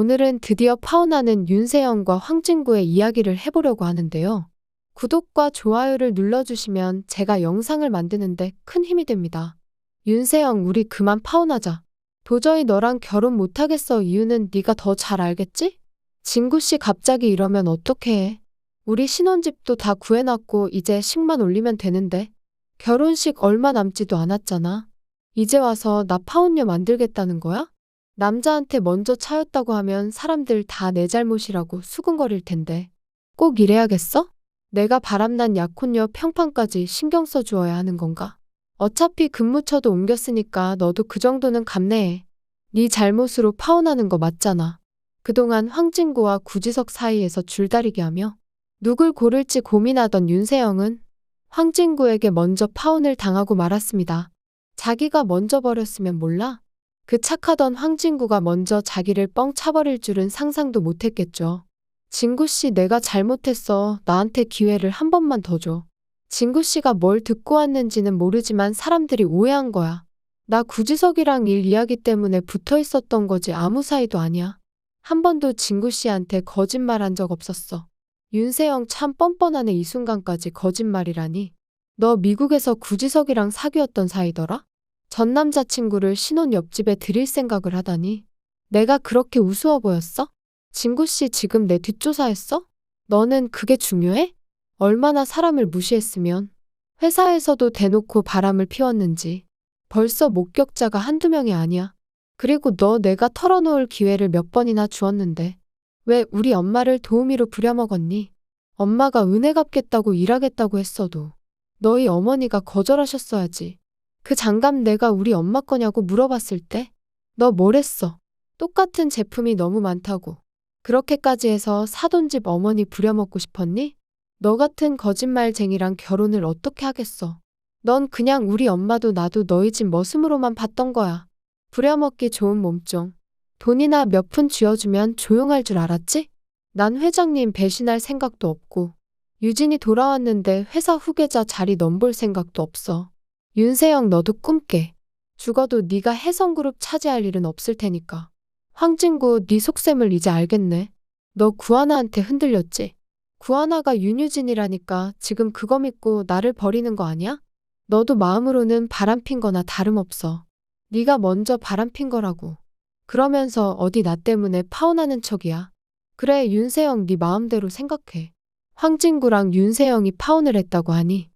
오늘은 드디어 파혼하는 윤세영과 황진구의 이야기를 해보려고 하는데요. 구독과 좋아요를 눌러주시면 제가 영상을 만드는데 큰 힘이 됩니다. 윤세영, 우리 그만 파혼하자. 도저히 너랑 결혼 못하겠어. 이유는 네가 더 잘 알겠지? 진구 씨 갑자기 이러면 어떡해. 해? 우리 신혼집도 다 구해놨고 이제 식만 올리면 되는데. 결혼식 얼마 남지도 않았잖아. 이제 와서 나 파혼녀 만들겠다는 거야? 남자한테 먼저 차였다고 하면 사람들 다 내 잘못이라고 수근거릴 텐데. 꼭 이래야겠어? 내가 바람난 약혼녀 평판까지 신경 써주어야 하는 건가? 어차피 근무처도 옮겼으니까 너도 그 정도는 감내해. 네 잘못으로 파혼하는 거 맞잖아. 그동안 황진구와 구지석 사이에서 줄다리기 하며 누굴 고를지 고민하던 윤세영은 황진구에게 먼저 파혼을 당하고 말았습니다. 자기가 먼저 버렸으면 몰라? 그 착하던 황진구가 먼저 자기를 뻥 차버릴 줄은 상상도 못했겠죠. 진구 씨 내가 잘못했어. 나한테 기회를 한 번만 더 줘. 진구 씨가 뭘 듣고 왔는지는 모르지만 사람들이 오해한 거야. 나 구지석이랑 일 이야기 때문에 붙어 있었던 거지 아무 사이도 아니야. 한 번도 진구 씨한테 거짓말 한 적 없었어. 윤세영 참 뻔뻔하네 이 순간까지 거짓말이라니. 너 미국에서 구지석이랑 사귀었던 사이더라? 전 남자친구를 신혼 옆집에 들일 생각을 하다니. 내가 그렇게 우스워 보였어? 진구 씨 지금 내 뒷조사했어? 너는 그게 중요해? 얼마나 사람을 무시했으면 회사에서도 대놓고 바람을 피웠는지 벌써 목격자가 한두 명이 아니야. 그리고 너 내가 털어놓을 기회를 몇 번이나 주었는데 왜 우리 엄마를 도우미로 부려먹었니? 엄마가 은혜 갚겠다고 일하겠다고 했어도 너희 어머니가 거절하셨어야지. 그 장갑 내가 우리 엄마 거냐고 물어봤을 때 너 뭐랬어? 똑같은 제품이 너무 많다고. 그렇게까지 해서 사돈 집 어머니 부려먹고 싶었니? 너 같은 거짓말쟁이랑 결혼을 어떻게 하겠어? 넌 그냥 우리 엄마도 나도 너희 집 머슴으로만 봤던 거야. 부려먹기 좋은 몸종. 돈이나 몇 푼 쥐어주면 조용할 줄 알았지? 난 회장님 배신할 생각도 없고 유진이 돌아왔는데 회사 후계자 자리 넘볼 생각도 없어. 윤세영 너도 꿈깨. 죽어도 네가 혜성그룹 차지할 일은 없을 테니까. 황진구 네 속셈을 이제 알겠네. 너 구하나한테 흔들렸지? 구하나가 윤유진이라니까 지금 그거 믿고 나를 버리는 거 아니야? 너도 마음으로는 바람핀 거나 다름없어. 네가 먼저 바람핀 거라고. 그러면서 어디 나 때문에 파혼하는 척이야. 그래 윤세영 네 마음대로 생각해. 황진구랑 윤세영이 파혼을 했다고 하니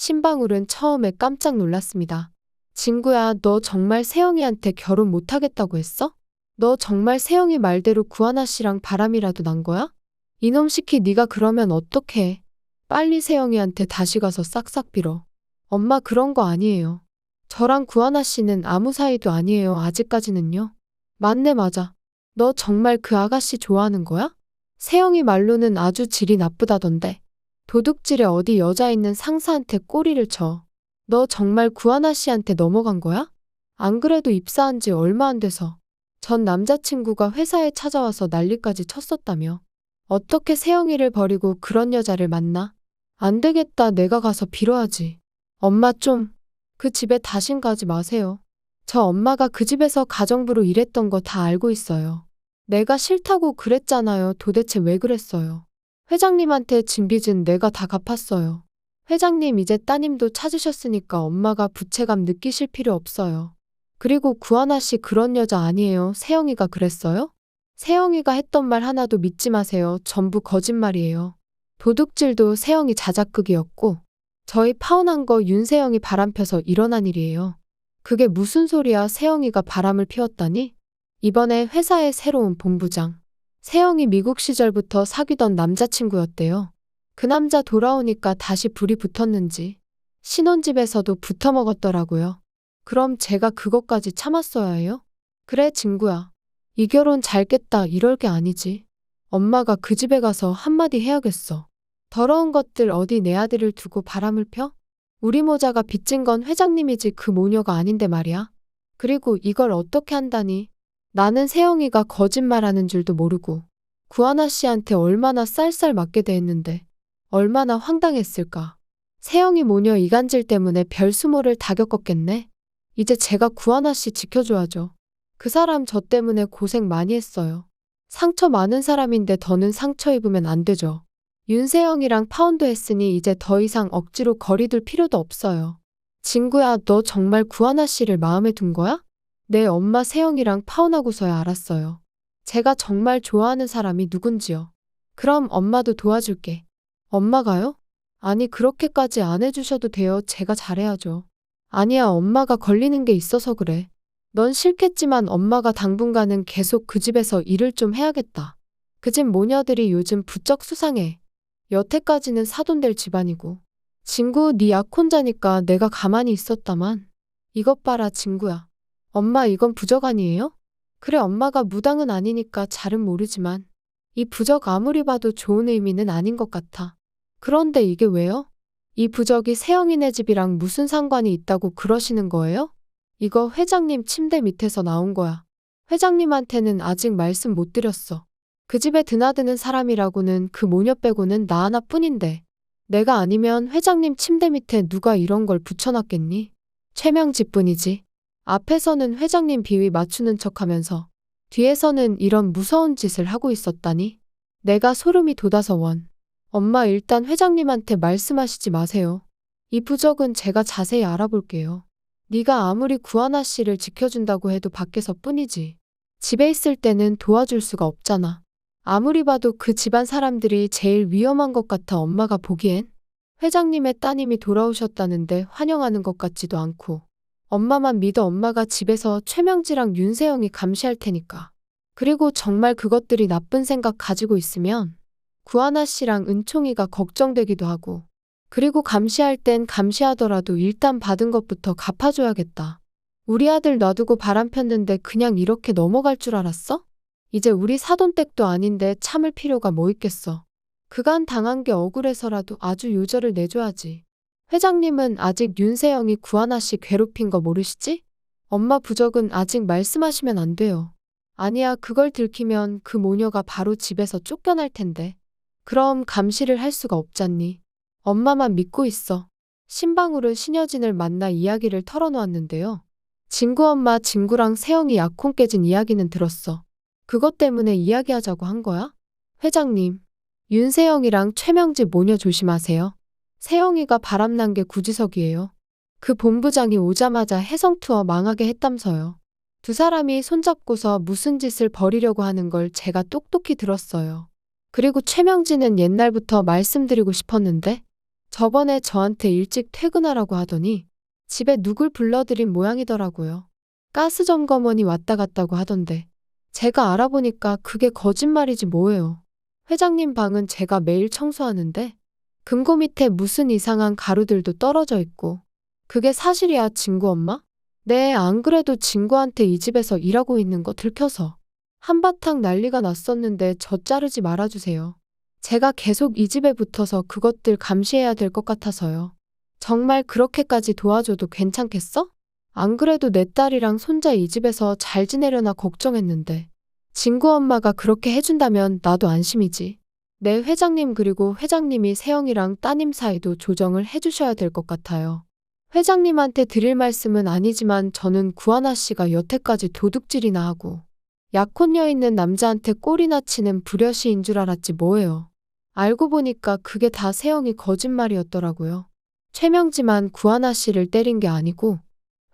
신방울은 처음에 깜짝 놀랐습니다. 진구야 너 정말 세영이한테 결혼 못하겠다고 했어? 너 정말 세영이 말대로 구하나 씨랑 바람이라도 난 거야? 이놈 시키 네가 그러면 어떡해. 빨리 세영이한테 다시 가서 싹싹 빌어. 엄마 그런 거 아니에요. 저랑 구하나 씨는 아무 사이도 아니에요. 아직까지는요. 맞네 맞아. 너 정말 그 아가씨 좋아하는 거야? 세영이 말로는 아주 질이 나쁘다던데. 도둑질에 어디 여자 있는 상사한테 꼬리를 쳐. 너 정말 구하나 씨한테 넘어간 거야? 안 그래도 입사한 지 얼마 안 돼서 전 남자친구가 회사에 찾아와서 난리까지 쳤었다며. 어떻게 세영이를 버리고 그런 여자를 만나? 안 되겠다. 내가 가서 빌어야지. 엄마 좀, 그 집에 다신 가지 마세요. 저 엄마가 그 집에서 가정부로 일했던 거 다 알고 있어요. 내가 싫다고 그랬잖아요. 도대체 왜 그랬어요? 회장님한테 진 빚은 내가 다 갚았어요. 회장님 이제 따님도 찾으셨으니까 엄마가 부채감 느끼실 필요 없어요. 그리고 구하나 씨 그런 여자 아니에요. 세영이가 그랬어요? 세영이가 했던 말 하나도 믿지 마세요. 전부 거짓말이에요. 도둑질도 세영이 자작극이었고 저희 파혼한 거 윤세영이 바람펴서 일어난 일이에요. 그게 무슨 소리야 세영이가 바람을 피웠다니? 이번에 회사의 새로운 본부장. 세영이 미국 시절부터 사귀던 남자친구였대요. 그 남자 돌아오니까 다시 불이 붙었는지 신혼집에서도 붙어 먹었더라고요. 그럼 제가 그것까지 참았어야 해요? 그래, 친구야. 이 결혼 잘 깼다 이럴 게 아니지. 엄마가 그 집에 가서 한마디 해야겠어. 더러운 것들 어디 내 아들을 두고 바람을 펴? 우리 모자가 빚진 건 회장님이지 그 모녀가 아닌데 말이야. 그리고 이걸 어떻게 한다니? 나는 세영이가 거짓말하는 줄도 모르고 구하나 씨한테 얼마나 쌀쌀 맞게 대했는데 얼마나 황당했을까. 세영이 모녀 이간질 때문에 별수모를 다 겪었겠네. 이제 제가 구하나 씨 지켜줘야죠. 그 사람 저 때문에 고생 많이 했어요. 상처 많은 사람인데 더는 상처 입으면 안 되죠. 윤세영이랑 파운드 했으니 이제 더 이상 억지로 거리둘 필요도 없어요. 진구야, 너 정말 구하나 씨를 마음에 둔 거야? 내 엄마 세영이랑 파혼하고서야 알았어요. 제가 정말 좋아하는 사람이 누군지요. 그럼 엄마도 도와줄게. 엄마가요? 아니, 그렇게까지 안 해주셔도 돼요. 제가 잘해야죠. 아니야, 엄마가 걸리는 게 있어서 그래. 넌 싫겠지만 엄마가 당분간은 계속 그 집에서 일을 좀 해야겠다. 그 집 모녀들이 요즘 부쩍 수상해. 여태까지는 사돈될 집안이고. 진구, 네 약혼자니까 내가 가만히 있었다만. 이것 봐라, 진구야. 엄마, 이건 부적 아니에요? 그래, 엄마가 무당은 아니니까 잘은 모르지만. 이 부적 아무리 봐도 좋은 의미는 아닌 것 같아. 그런데 이게 왜요? 이 부적이 세영이네 집이랑 무슨 상관이 있다고 그러시는 거예요? 이거 회장님 침대 밑에서 나온 거야. 회장님한테는 아직 말씀 못 드렸어. 그 집에 드나드는 사람이라고는 그 모녀 빼고는 나 하나뿐인데. 내가 아니면 회장님 침대 밑에 누가 이런 걸 붙여놨겠니? 최명집뿐이지. 앞에서는 회장님 비위 맞추는 척 하면서 뒤에서는 이런 무서운 짓을 하고 있었다니. 내가 소름이 돋아서 원. 엄마 일단 회장님한테 말씀하시지 마세요. 이 부적은 제가 자세히 알아볼게요. 네가 아무리 구하나 씨를 지켜준다고 해도 밖에서 뿐이지. 집에 있을 때는 도와줄 수가 없잖아. 아무리 봐도 그 집안 사람들이 제일 위험한 것 같아 엄마가 보기엔. 회장님의 따님이 돌아오셨다는데 환영하는 것 같지도 않고. 엄마만 믿어 엄마가 집에서 최명지랑 윤세영이 감시할 테니까. 그리고 정말 그것들이 나쁜 생각 가지고 있으면 구하나 씨랑 은총이가 걱정되기도 하고. 그리고 감시할 땐 감시하더라도 일단 받은 것부터 갚아줘야겠다. 우리 아들 놔두고 바람 폈는데 그냥 이렇게 넘어갈 줄 알았어? 이제 우리 사돈댁도 아닌데 참을 필요가 뭐 있겠어. 그간 당한 게 억울해서라도 아주 요절을 내줘야지. 회장님은 아직 윤세영이 구하나 씨 괴롭힌 거 모르시지? 엄마 부적은 아직 말씀하시면 안 돼요. 아니야, 그걸 들키면 그 모녀가 바로 집에서 쫓겨날 텐데. 그럼 감시를 할 수가 없잖니. 엄마만 믿고 있어. 신방울은 신여진을 만나 이야기를 털어놓았는데요. 진구 엄마 진구랑 세영이 약혼 깨진 이야기는 들었어. 그것 때문에 이야기하자고 한 거야? 회장님, 윤세영이랑 최명지 모녀 조심하세요. 세영이가 바람난 게 구지석이에요. 그 본부장이 오자마자 해성 투어 망하게 했담서요. 두 사람이 손잡고서 무슨 짓을 벌이려고 하는 걸 제가 똑똑히 들었어요. 그리고 최명진은 옛날부터 말씀드리고 싶었는데 저번에 저한테 일찍 퇴근하라고 하더니 집에 누굴 불러들인 모양이더라고요. 가스 점검원이 왔다 갔다고 하던데 제가 알아보니까 그게 거짓말이지 뭐예요. 회장님 방은 제가 매일 청소하는데 금고 밑에 무슨 이상한 가루들도 떨어져 있고 그게 사실이야 진구 엄마? 네, 안 그래도 진구한테 이 집에서 일하고 있는 거 들켜서 한바탕 난리가 났었는데 저 자르지 말아주세요. 제가 계속 이 집에 붙어서 그것들 감시해야 될 것 같아서요. 정말 그렇게까지 도와줘도 괜찮겠어? 안 그래도 내 딸이랑 손자 이 집에서 잘 지내려나 걱정했는데. 진구 엄마가 그렇게 해준다면 나도 안심이지. 내 회장님 그리고 회장님이 세영이랑 따님 사이도 조정을 해주셔야 될 것 같아요. 회장님한테 드릴 말씀은 아니지만 저는 구하나 씨가 여태까지 도둑질이나 하고 약혼녀 있는 남자한테 꼴이나 치는 불효시인 줄 알았지 뭐예요. 알고 보니까 그게 다 세영이 거짓말이었더라고요. 최명지만 구하나 씨를 때린 게 아니고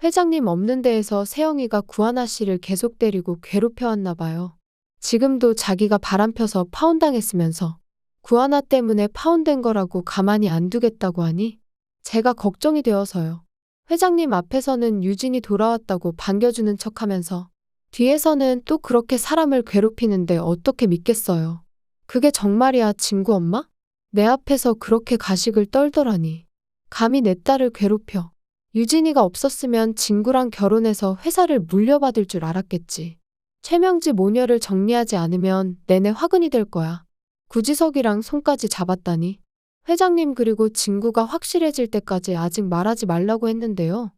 회장님 없는 데에서 세영이가 구하나 씨를 계속 때리고 괴롭혀왔나 봐요. 지금도 자기가 바람펴서 파혼당했으면서 구하나 때문에 파혼된 거라고 가만히 안 두겠다고 하니 제가 걱정이 되어서요. 회장님 앞에서는 유진이 돌아왔다고 반겨주는 척 하면서 뒤에서는 또 그렇게 사람을 괴롭히는데 어떻게 믿겠어요. 그게 정말이야, 진구 엄마? 내 앞에서 그렇게 가식을 떨더라니. 감히 내 딸을 괴롭혀. 유진이가 없었으면 진구랑 결혼해서 회사를 물려받을 줄 알았겠지. 최명지 모녀를 정리하지 않으면 내내 화근이 될 거야. 구지석이랑 손까지 잡았다니. 회장님 그리고 진구가 확실해질 때까지 아직 말하지 말라고 했는데요.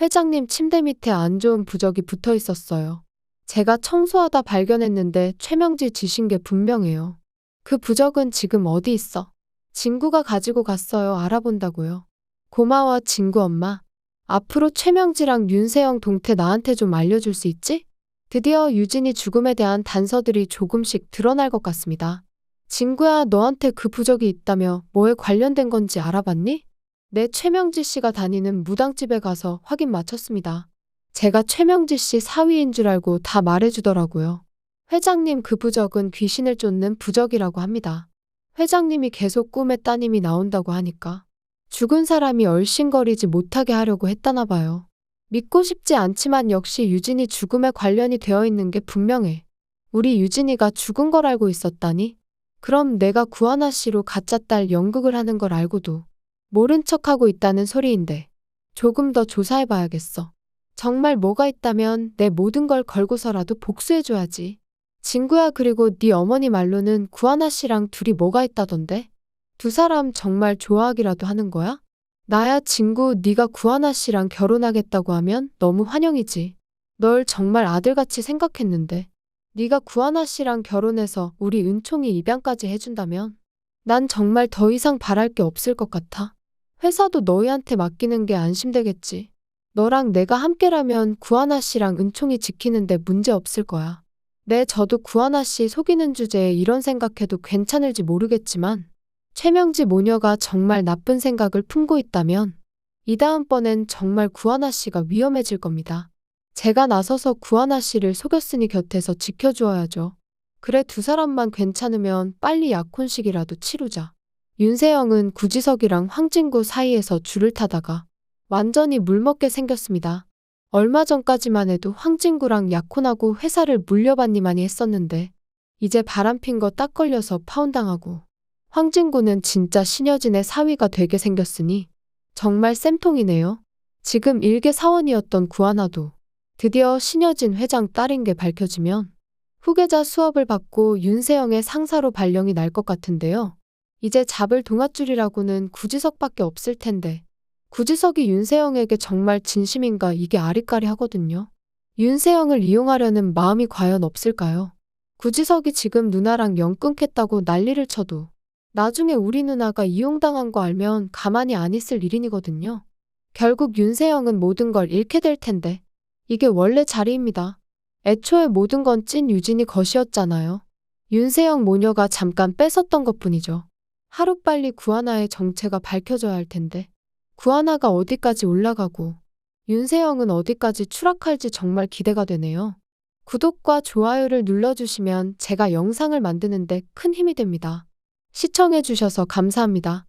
회장님 침대 밑에 안 좋은 부적이 붙어 있었어요. 제가 청소하다 발견했는데 최명지 지신 게 분명해요. 그 부적은 지금 어디 있어? 진구가 가지고 갔어요. 알아본다고요. 고마워, 진구 엄마. 앞으로 최명지랑 윤세영 동태 나한테 좀 알려줄 수 있지? 드디어 유진이 죽음에 대한 단서들이 조금씩 드러날 것 같습니다. 진구야, 너한테 그 부적이 있다며 뭐에 관련된 건지 알아봤니? 내 최명지 씨가 다니는 무당집에 가서 확인 마쳤습니다. 제가 최명지 씨 사위인 줄 알고 다 말해주더라고요. 회장님 그 부적은 귀신을 쫓는 부적이라고 합니다. 회장님이 계속 꿈에 따님이 나온다고 하니까 죽은 사람이 얼씬거리지 못하게 하려고 했다나 봐요. 믿고 싶지 않지만 역시 유진이 죽음에 관련이 되어 있는 게 분명해. 우리 유진이가 죽은 걸 알고 있었다니? 그럼 내가 구하나 씨로 가짜 딸 연극을 하는 걸 알고도 모른 척하고 있다는 소리인데 조금 더 조사해봐야겠어. 정말 뭐가 있다면 내 모든 걸 걸고서라도 복수해줘야지. 진구야 그리고 네 어머니 말로는 구하나 씨랑 둘이 뭐가 있다던데? 두 사람 정말 좋아하기라도 하는 거야? 나야 진구 네가 구하나 씨랑 결혼하겠다고 하면 너무 환영이지. 널 정말 아들같이 생각했는데 네가 구하나 씨랑 결혼해서 우리 은총이 입양까지 해준다면 난 정말 더 이상 바랄 게 없을 것 같아. 회사도 너희한테 맡기는 게 안심되겠지. 너랑 내가 함께라면 구하나 씨랑 은총이 지키는데 문제 없을 거야. 네, 저도 구하나 씨 속이는 주제에 이런 생각해도 괜찮을지 모르겠지만 최명지 모녀가 정말 나쁜 생각을 품고 있다면 이 다음번엔 정말 구하나 씨가 위험해질 겁니다. 제가 나서서 구하나 씨를 속였으니 곁에서 지켜주어야죠. 그래 두 사람만 괜찮으면 빨리 약혼식이라도 치르자. 윤세영은 구지석이랑 황진구 사이에서 줄을 타다가 완전히 물먹게 생겼습니다. 얼마 전까지만 해도 황진구랑 약혼하고 회사를 물려받니만이 했었는데 이제 바람핀 거 딱 걸려서 파혼당하고 황진구는 진짜 신여진의 사위가 되게 생겼으니 정말 쌤통이네요. 지금 일개 사원이었던 구하나도 드디어 신여진 회장 딸인 게 밝혀지면 후계자 수업을 받고 윤세영의 상사로 발령이 날 것 같은데요. 이제 잡을 동아줄이라고는 구지석밖에 없을 텐데 구지석이 윤세영에게 정말 진심인가 이게 아리까리 하거든요. 윤세영을 이용하려는 마음이 과연 없을까요? 구지석이 지금 누나랑 영 끊겠다고 난리를 쳐도 나중에 우리 누나가 이용당한 거 알면 가만히 안 있을 일인이거든요. 결국 윤세영은 모든 걸 잃게 될 텐데 이게 원래 자리입니다. 애초에 모든 건 찐 유진이 것이었잖아요. 윤세영 모녀가 잠깐 뺏었던 것 뿐이죠. 하루빨리 구하나의 정체가 밝혀져야 할 텐데. 구하나가 어디까지 올라가고 윤세영은 어디까지 추락할지 정말 기대가 되네요. 구독과 좋아요를 눌러주시면 제가 영상을 만드는데 큰 힘이 됩니다. 시청해주셔서 감사합니다.